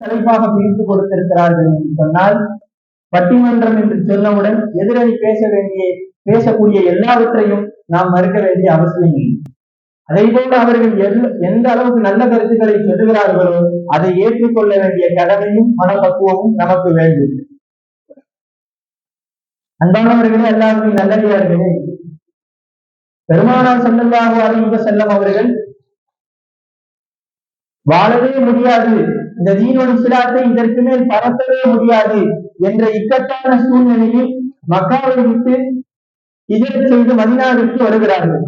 தலைப்பாக பிரித்து கொடுத்திருக்கிறார்கள் என்று சொன்னால் பட்டிமன்றம் என்று சொன்னவுடன் எதிரணி பேச வேண்டிய பேசக்கூடிய எல்லாவற்றையும் நாம் மறுக்க வேண்டிய அவசியம் இல்லை. அதை போல அவர்கள் எந்த அளவுக்கு நல்ல கருத்துக்களை சொல்லுகிறார்களோ அதை ஏற்றுக்கொள்ள வேண்டிய கடமையும் மனப்பக்குவமும் நமக்கு வேண்டும். அன்பானவர்களே எல்லாருக்கும் நல்லடியார்களே பெருமானார் செல்லல்லாஹு அலைஹி செல்லம் அவர்கள் வாழவே முடியாது. இந்த தீனோடு சிலாத்தை இதற்கு மேல் பரப்பவே முடியாது என்ற இக்கட்டான சூழ்நிலையில் மக்காவை விட்டு இதழ் செய்து மதினாவிற்கு வருகிறார்கள்.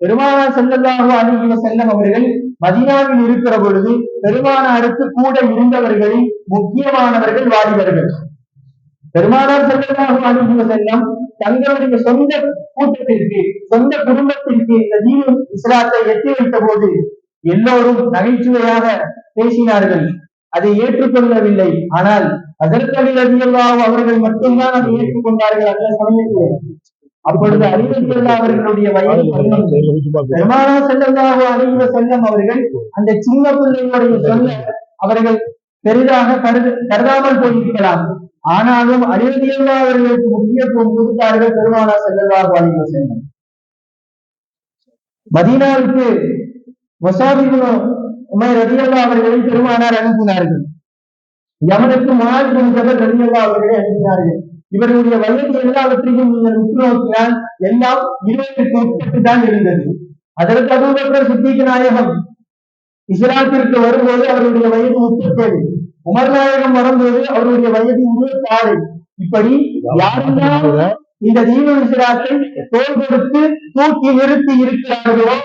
பெருமானா செல்லல்லாஹு அணுகிய செல்லம் அவர்கள் மதினாவில் இருக்கிற பொழுது பெருமானாருக்கு கூட இருந்தவர்களில் முக்கியமானவர்கள் வாலிபர்கள். பெருமானார் செல்லல்லாஹு அணுகிய செல்லம் தங்களுடைய சொந்த கூட்டத்திற்கு சொந்த குடும்பத்திற்கு இந்த தீனு இஸ்லாத்தை எட்டி வைத்த போது எல்லோரும் நகைச்சுவையாக பேசினார்கள். அதை ஏற்றுக்கொள்ளவில்லை. ஆனால் அதற்கடி ரதியல்லாஹு அவர்கள் மட்டும்தான் அதை ஏற்றுக்கொண்டார்கள் அந்த சமயத்தில். அப்பொழுது அறிவத்தில்லா அவர்களுடைய வயது பெருமானா செல்லல்லாஹு அலைஹி செல்லம் அவர்கள் அந்த சின்ன பிள்ளைகளுடைய சொல்ல அவர்கள் பெரிதாக கருது கருதாமல் போயிருக்கலாம். ஆனாலும் அறிவதியல்லா அவர்களுக்கு முக்கியத்துவம் கொடுத்தார்கள் பெருமானா செல்லல்லாஹு அலைஹி செல்லம் மதீனாவுக்கு முசாபிபுன் உமைர் ரதியல்லா அவர்களை பெருமானார் அனுப்பினார்கள். எவனுக்கு முனாஜ் என்பவர் ஜபல் ரதியல்லா அவர்களை அனுப்பினார்கள். இவர்களுடைய வயது எல்லாவற்றையும் நீங்கள் உற்று நோக்கினால் எல்லாம் இருவருக்கு உட்பட்டு தான் இருந்தது. அதற்கு அபூபக்கர் சித்திக்கு நாயகம் இஸ்லாத்திற்கு வரும்போது அவருடைய வயது முப்பத்தேழு. உமர் நாயகம் வரும்போது அவருடைய வயது இருபத்தி ஆறு இப்படி யாரெல்லாம் இந்த தீன இஸ்லாத்தை தோல் கொடுத்து தூக்கி நிறுத்தி இருக்கிறார்களோ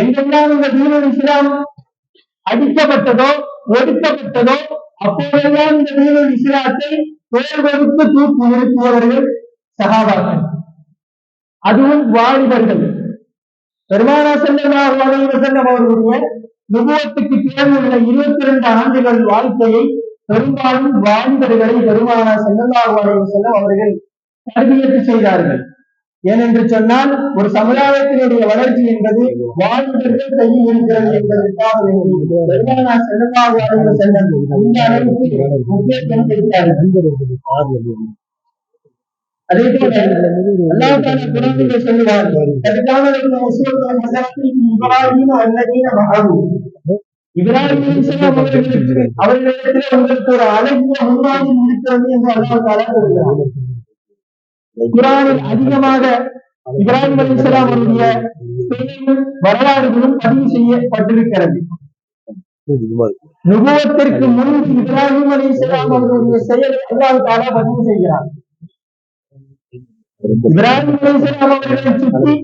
எங்கெல்லாம் இந்த தீன இஸ்லாம் அடிக்கப்பட்டதோ ஒடுக்கப்பட்டதோ அப்போதெல்லாம் இந்த தீன இஸ்லாத்தை தோல் தூக்கி நிறுத்தியவர்கள் சகாபாக்கள். அதுவும் வாலிபர்கள். பெருமானா செல்லல்லாஹு அலைஹி அவர்களுடைய நுபுவத்துக்கு உள்ள இருபத்தி ரெண்டு ஆண்டுகள் வாழ்க்கையை பெரும்பாலும் வாலிபர்களை பெருமானா செல்லல்லாஹு அலைஹி அவர்கள் தர்பியத்து செய்தார்கள். ஏனென்று சொன்னால் ஒரு சமுதாயத்தினுடைய வளர்ச்சி என்பது வாழ்வதற்கு கையில் இருக்கிறது என்பதற்காக வேண்டி பெருமானா இந்த அளவுக்கு முக்கியத்துவம் கொடுத்தார்கள். அதே போல அல்லாஹ் தாலா சொல்லுவார் கதிகானலுக்கும் உஸ்வத்துன் ஹஸனத்துன் இப்ராஹிம் அவர்களிடத்தில் உங்களுக்கு ஒரு அழகிய முன்மாதிரி இருக்கிறது என்று அல்லாஹ் தாலா சொல்கிறார் குரானில் அதிகமாக இப்ராஹிம் அலைஹிஸ்ஸலாம் அவருடைய வரலாறுகளும் பதிவு செய்யப்பட்டிருக்கிறது. நுபுவத்திற்கு முன் இப்ராஹிம் அலி இஸ்லாம் அவருடைய செயலை அல்லாஹ் தாலா பதிவு செய்கிறார் இப்ராஹிம் அலைஹிஸ்ஸலாம் அவர்களை சுற்றி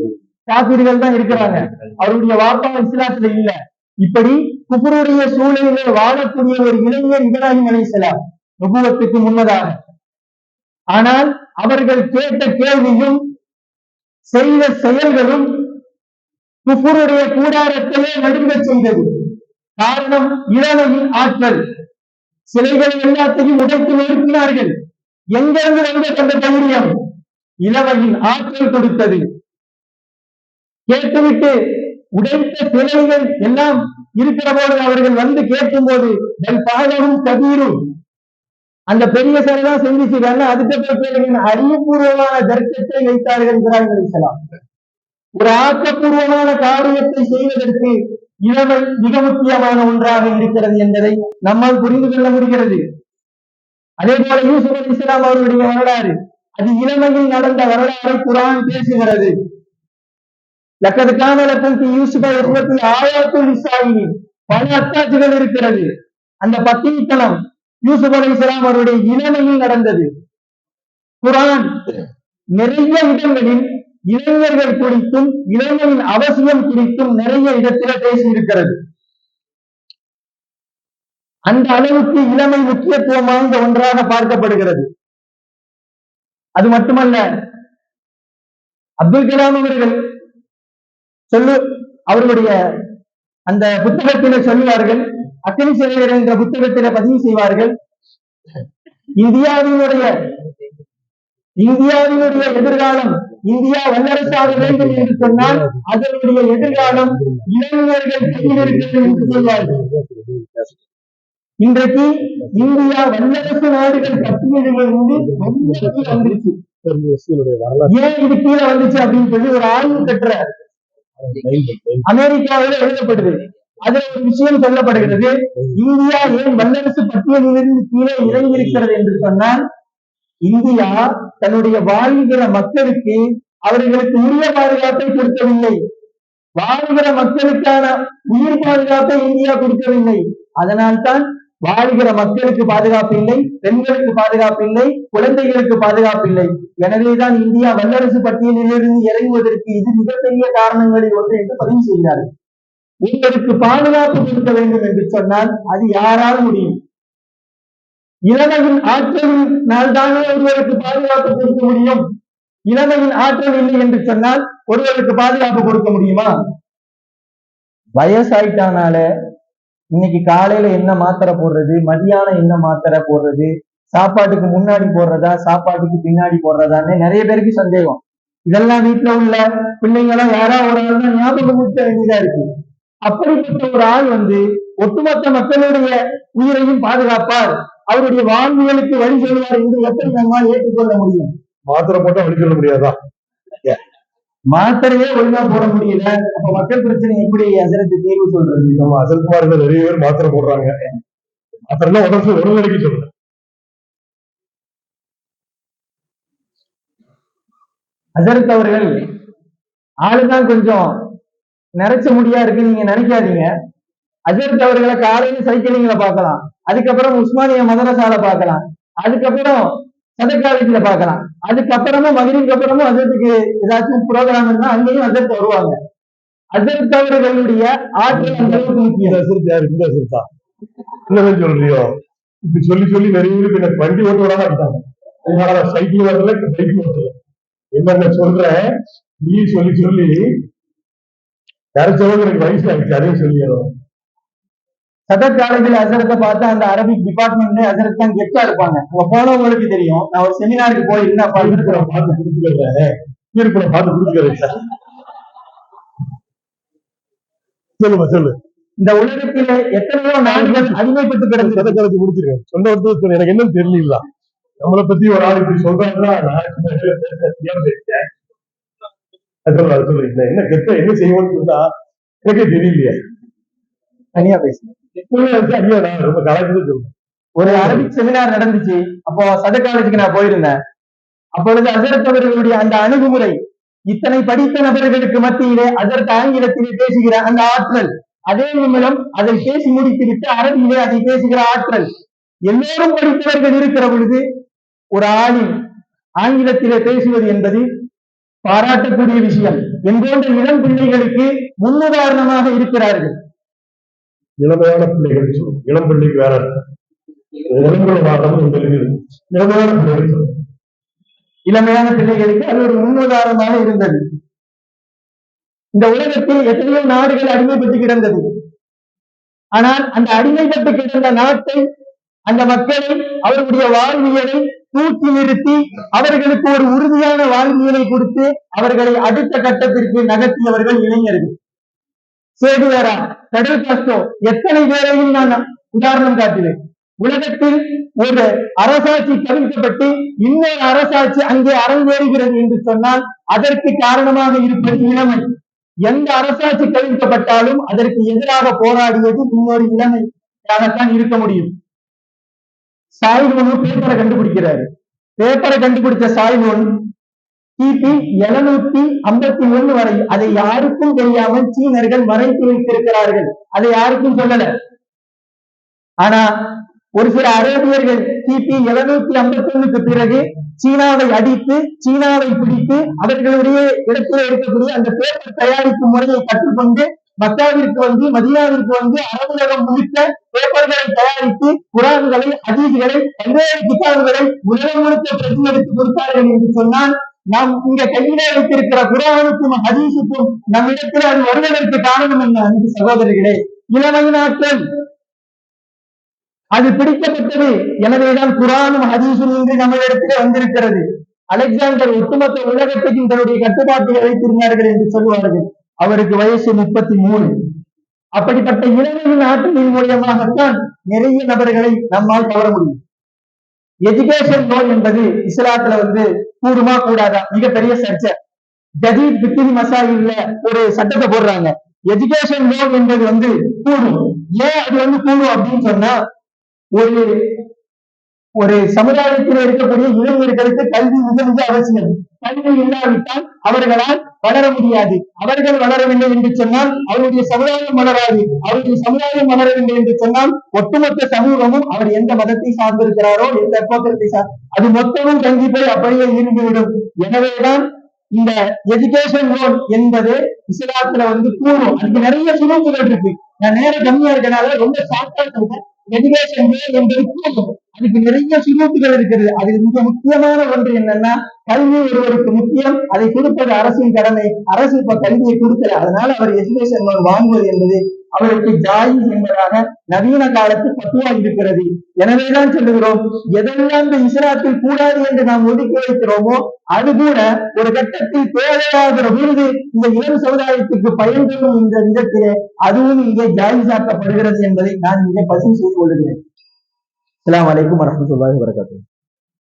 காப்பீடுகள் தான் இருக்கிறாங்க. அவருடைய வாப்பா இஸ்லாத்துல இல்ல. இப்படி குஃபருடைய சூழலிலே வாழக்கூடிய ஒரு இளைஞர் இப்ராஹிம் அலைஹிஸ்ஸலாம் நுபுவத்துக்கு முன்னதாக. ஆனால் அவர்கள் கேட்ட கேள்வியும் செய்த செயல்களும் குஃபருடைய கூடாரத்திலே நடுங்க செய்தது. காரணம் இளமையின் ஆற்றல். சிலைகள் எல்லாத்தையும் உடைத்து நிறுத்தினார்கள். எங்கிருந்து வந்த அந்த தைரியம்? இளமையின் ஆற்றல் கொடுத்தது. கேட்டுவிட்டு உடைத்த சிலைகள் எல்லாம் இருக்கிற போது அவர்கள் வந்து கேட்கும் போது பாகவும் கபீரும் அந்த பெரிய சிலைதான் செஞ்சுச்சு. அதுக்கு கேளுங்க அறிவுபூர்வமான தர்க்கத்தை வைத்தார்கள் என்கிறார்கள் அலிசலாம் ஒரு ஆக்கப்பூர்வமான காரியத்தை செய்வதற்கு இளமை மிக முக்கியமான ஒன்றாக இருக்கிறது என்பதை நம்மால் புரிந்து கொள்ள முடிகிறது. அதே போல யூசுப் அலி இஸ்லாம் அவருடைய வரலாறு அது இளமையில் நடந்த வரலாறு குரான் பேசுகிறது. லக்கது காணலக்கும் யூசுப் ஆயாத்துல் பல அத்தாட்சிகள் இருக்கிறது. அந்த பத்தினித்தனம் யூசுப் அலி இஸ்லாம் அவருடைய இளமையில் நடந்தது. குரான் நிறைய இடங்களில் இளைஞர்கள் குறித்தும் இளைஞரின் அவசியம் குறித்தும் நிறைய இடத்துல பேசியிருக்கிறது. அந்த அளவுக்கு இளமை முக்கியத்துவம் வாய்ந்த ஒன்றாக பார்க்கப்படுகிறது. அது மட்டுமல்ல அப்துல் கலாம் அவர்கள் சொல்லு அவர்களுடைய அந்த புத்தகத்தில சொல்லுவார்கள் அக்கனி சிறையர் என்ற புத்தகத்தில பதிவு செய்வார்கள். இந்தியாவினுடைய இந்தியாவினுடைய எதிர்காலம் இந்தியா வல்லரசாக வேண்டும் என்று சொன்னால் அதனுடைய எதிர்காலம் இளைஞர்கள் கையில் என்று சொல்வார்கள். இன்றைக்கு இந்தியா வல்லரசு நாடுகள் பட்டியலிலிருந்து ரொம்ப வந்துருச்சு. ஏன் இது கீழே வந்துச்சு அப்படின்னு சொல்லி ஒரு ஆய்வு பெற்ற அமெரிக்காவில எழுதப்படுது. அதில் ஒரு விஷயம் சொல்லப்படுகிறது. இந்தியா ஏன் வல்லரசு பட்டியலிலிருந்து கீழே இறங்கியிருக்கிறது என்று சொன்னால் இந்தியா தன்னுடைய வாழ்கிற மக்களுக்கு அவர்களுக்கு உரிய பாதுகாப்பை கொடுக்கவில்லை. வாழ்கிற மக்களுக்கான உயிர் பாதுகாப்பை இந்தியா கொடுக்கவில்லை. அதனால்தான் வாழ்கிற மக்களுக்கு பாதுகாப்பு இல்லை பெண்களுக்கு பாதுகாப்பு இல்லை குழந்தைகளுக்கு பாதுகாப்பு இல்லை. எனவேதான் இந்தியா வல்லரசு பட்டியலிலிருந்து இறங்குவதற்கு இது மிகப்பெரிய காரணங்களில் ஒன்று என்று பதிவு செய்கிறார்கள். உங்களுக்கு பாதுகாப்பு கொடுக்க வேண்டும் என்று சொன்னால் அது யாரால் முடியும்? இளமையின் ஆற்றலினால் தானே ஒருவருக்கு பாதுகாப்பு கொடுக்க முடியும்? இளமையின் ஆற்றல் இல்லை என்று சொன்னால் ஒருவருக்கு பாதுகாப்பு கொடுக்க முடியுமா? வயசாயிட்டானால இன்னைக்கு காலையில என்ன மாத்திரை போடுறது மதியானம் என்ன மாத்திரை போடுறது சாப்பாட்டுக்கு முன்னாடி போடுறதா சாப்பாட்டுக்கு பின்னாடி போடுறதான்னு நிறைய பேருக்கு சந்தேகம். இதெல்லாம் வீட்டுல உள்ள பிள்ளைங்களாம் யாரா ஒரு ஞாபகம் தான் வேண்டியதா இருக்கு. அப்படிப்பட்ட ஒரு ஆள் வந்து ஒட்டுமொத்த மக்களுடைய உயிரையும் பாதுகாப்பார். அவருடைய வாழ்வியலுக்கு வழி சொல்வார் என்று எப்படி நம்மால் ஏற்றுக்கொள்ள முடியும்? மாத்திரை போட்டா வழி சொல்ல முடியாதா? மாத்திரையே ஒழுங்கா போட முடியல. அப்ப மக்கள் பிரச்சனை எப்படி அசரத்து தீர்வு சொல்றது? நம்ம அசல்குமார்ல நிறைய பேர் மாத்திரை போடுறாங்க. மாத்திரை உடம்பு ஒரு நாளைக்கு சொல்லுங்க. அசரத் அவர்கள் ஆளுதான் கொஞ்சம் நிறைச்ச முடியா இருக்கு நீங்க நினைக்காதீங்க. அசரத் அவர்களை காலையில சைக்கிளிங்ல பார்க்கலாம். அதுக்கப்புறம் உஸ்மானிய மதரசால பார்க்கலாம். அதுக்கப்புறம் சதக் காலேஜ்ல பார்க்கலாம். அதுக்கப்புறமும் மகிழிக்கு அப்புறமும் அஜத்துக்கு ஏதாச்சும் ப்ரோக்ராம் இருந்தா அங்கேயும் அசரத் வருவாங்க. அசரத் அவர்களுடைய ஆற்றல் அந்த அளவுக்கு முக்கியம். என்னதான் சொல்றியோ? இப்படி சொல்லி சொல்லி நிறைய பேருக்கு எனக்கு வண்டி ஓட்ட இருக்காங்க. அதனால சைக்கிள் வரல பைக் ஓட்டல. என்ன சொல்றேன்? நீ சொல்லி சொல்லி யாரும் எனக்கு வயசு ஆயிடுச்சு அதையும் சொல்லிடுறோம் சதக் காலேஜ்ல அசரத்தை பார்த்தா அந்த அரபிக் டிபார்ட்மெண்ட்ல அசரத் தான் கெட்டா இருப்பாங்க. அங்க போனவங்களுக்கு தெரியும் நான் ஒரு செமினாருக்கு போயிருந்தேன் அப்ப இருக்கிற பார்த்து குடிச்சுக்கிறேன் இருக்கிற பார்த்து குடிச்சுக்கிறேன் சார். சொல்லுமா சொல்லு. இந்த உலகத்திலே எத்தனையோ நாடுகள் அடிமைப்பட்டு கிடந்தது சதை கலச்சு குடிச்சிருக்கேன் சொந்த ஒருத்தர் எனக்கு என்னன்னு தெரியல நம்மளை பத்தி ஒரு ஆள் இப்படி சொல்றாங்கன்னா நான் சும்மா அது சொல்லு. என்ன கெட்ட என்ன செய்வோம்னு சொன்னா எனக்கே தெரியலையே. தனியா ஐயோ நான் ரொம்ப கலாச்சாரம் ஒரு அரபிக் செமினார் நடந்துச்சு. அப்போ சதக் காலேஜுக்கு நான் போயிருந்தேன். அப்பொழுது அசரத் அவர்களுடைய அந்த அணுகுமுறை இத்தனை படித்த நபர்களுக்கு மத்தியிலே அதற்கு ஆங்கிலத்திலே பேசுகிற அந்த ஆற்றல் அதே நிமிடம் அதை பேசி முடித்துவிட்டு அரபியிலே அதை பேசுகிற ஆற்றல். எல்லோரும் படித்தவர்கள் இருக்கிற பொழுது ஒரு ஆளின் ஆங்கிலத்திலே பேசுவது என்பது பாராட்டக்கூடிய விஷயம். என்போன்ற இளம் பிள்ளைகளுக்கு முன்னுதாரணமாக இருக்கிறார்கள். இளமையான பிள்ளைகள் சொல்லும். இளம் பிள்ளைக்கு வேற இருக்கு. இளமையான பிள்ளைகள் இளமையான பிள்ளைகளுக்கு அது ஒரு முன்னுதாரணமாக இருந்தது. இந்த உலகத்தில் எத்தனையோ நாடுகள் அடிமைப்பட்டு கிடந்தது. ஆனால் அந்த அடிமைப்பட்டு கிடந்த நாட்டை அந்த மக்களை அவர்களுடைய வாழ்வியலை தூக்கி நிறுத்தி அவர்களுக்கு ஒரு உறுதியான வாழ்வியலை கொடுத்து அவர்களை அடுத்த கட்டத்திற்கு நகர்த்தியவர்கள் இளைஞர்கள். சேகுவேரா கடல் கஷ்டம் எத்தனை பேரையும் நான் உதாரணம் காட்டுவேன் உலகத்தில் ஒரு அரசாட்சி கவிழ்க்கப்பட்டு இன்னொரு அரசாட்சி அங்கே அரங்கேறுகிறது என்று சொன்னால் அதற்கு காரணமாக இருப்பது இளமை. எந்த அரசாட்சி கவிழ்க்கப்பட்டாலும் அதற்கு எதிராக போராடியது இன்னொரு இளமையாகத்தான் இருக்க முடியும். சாய்வோனு பேப்பரை கண்டுபிடிக்கிறாரு. பேப்பரை கண்டுபிடிச்ச சாய்வோன் கிபி எழுநூத்தி ஐம்பத்தி ஒண்ணு வரை அதை யாருக்கும் தெரியாமல் சீனர்கள் மறைத்து வைத்திருக்கிறார்கள். அதை யாருக்கும் சொல்லல. ஆனா ஒரு சில அரேபியர்கள் கிபி எழுநூத்தி ஐம்பத்தி ஒண்ணுக்கு பிறகு சீனாவை அடித்து சீனாவை பிடித்து அவர்களுடைய இடத்தில் இருக்கக்கூடிய அந்த பேப்பர் தயாரிக்கும் முறையை கற்றுக்கொண்டு மக்காவிற்கு வந்து மதியாவிற்கு வந்து அரபுலகம் முழுக்க பேப்பர்களை தயாரித்து குரான்களை அதிகளை பல்வேறு கிதாபுகளை உலகம் முழுக்க பிரதி எடுத்து கொடுத்தார்கள் என்று சொன்னால் நாம் இங்க கையிலே வைத்திருக்கிற குரானுக்கும் ஹதீஸுக்கும் நம்மிடத்தில் அது வருவதற்கு காரணம் என்ன அன்பு சகோதரிகளே இளமை நாட்கள். அது பிடிக்கப்பட்டது. எனவேதான் குரானும் ஹதீஸும் இன்று நம்மளிடத்திலே வந்திருக்கிறது. அலெக்சாண்டர் ஒட்டுமொத்த உலகத்துக்கு தன்னுடைய கட்டுப்பாட்டில் வைத்திருந்தார்கள் என்று சொல்லுவார்கள் அவருக்கு வயசு முப்பத்தி மூணு அப்படிப்பட்ட இளைஞரின் ஆற்றலின் மூலியமாகத்தான் நிறைய நபர்களை நம்மால் கவர முடியும். எஜுகேஷன் லோன் என்பது இஸ்லாத்துல வந்து கூடுமா கூடாதா? மிகப்பெரிய சர்ச்சை. ஜதீத் பிக்கிரி மசாயில ஒரு சட்டத்தை போடுறாங்க. எஜுகேஷன் லோன் என்பது வந்து கூடும். ஏன் அது வந்து கூடும் அப்படின்னு சொன்னா ஒரு ஒரு சமுதாயத்தில் இருக்கக்கூடிய இளைஞர்களுக்கு கல்வி மிக மிக அவசியம். கல்வி இல்லாவிட்டால் அவர்களால் வளர முடியாது. அவர்கள் வளரவில்லை என்று சொன்னால் அவருடைய சமுதாயம் வளராது. அவருடைய சமுதாயம் வளரவில்லை என்று சொன்னால் ஒட்டுமொத்த சமூகமும் அவர் எந்த மதத்தை சார்ந்திருக்கிறாரோ எந்த போக்கத்தை சார் அது மொத்தமும் தங்கி போய் அப்படியே இருந்துவிடும். எனவேதான் இந்த எஜுகேஷன் லோன் என்பது இஸ்லாத்துல வந்து கூறும். அதுக்கு நிறைய சுருப்புகள் இருக்கு. நான் நேரம் கம்மியா இருக்கனால ரொம்ப ஷார்ட்டா சொல்றேன். எஜுகேஷன் லோன் என்பது கூறும். அதுக்கு நிறைய சுருப்புகள் இருக்கிறது அதில் மிக முக்கியமான ஒன்று என்னன்னா கல்வி ஒருவருக்கு முக்கியம் அதை கொடுப்பது அரசின் கடமை. அரசு இப்ப கல்வியை கொடுக்கல. அதனால அவர் எஜுகேஷன் லோன் வாங்குவது என்பது அவருக்கு ஜாயிஸ் என்பதாக நவீன காலத்து பத்துவா இருக்கிறது எனவேதான் சொல்லுகிறோம் எதெல்லாம் இந்த இஸ்லாத்தில் கூடாது என்று நாம் ஒதுக்கி வைக்கிறோமோ அது கூட ஒரு கட்டத்தில் தேவையாகிற பொழுது இந்த இளம் சமுதாயத்துக்கு பயன் தரும் என்ற விதத்திலே அதுவும் இங்கே ஜாயிஸாக்கப்படுகிறது என்பதை நான் இங்கே பதிவு செய்து கொள்கிறேன். அஸ்ஸலாமு அலைக்கும் வரஹ்மத்துல்லாஹி வபரகாத்துஹு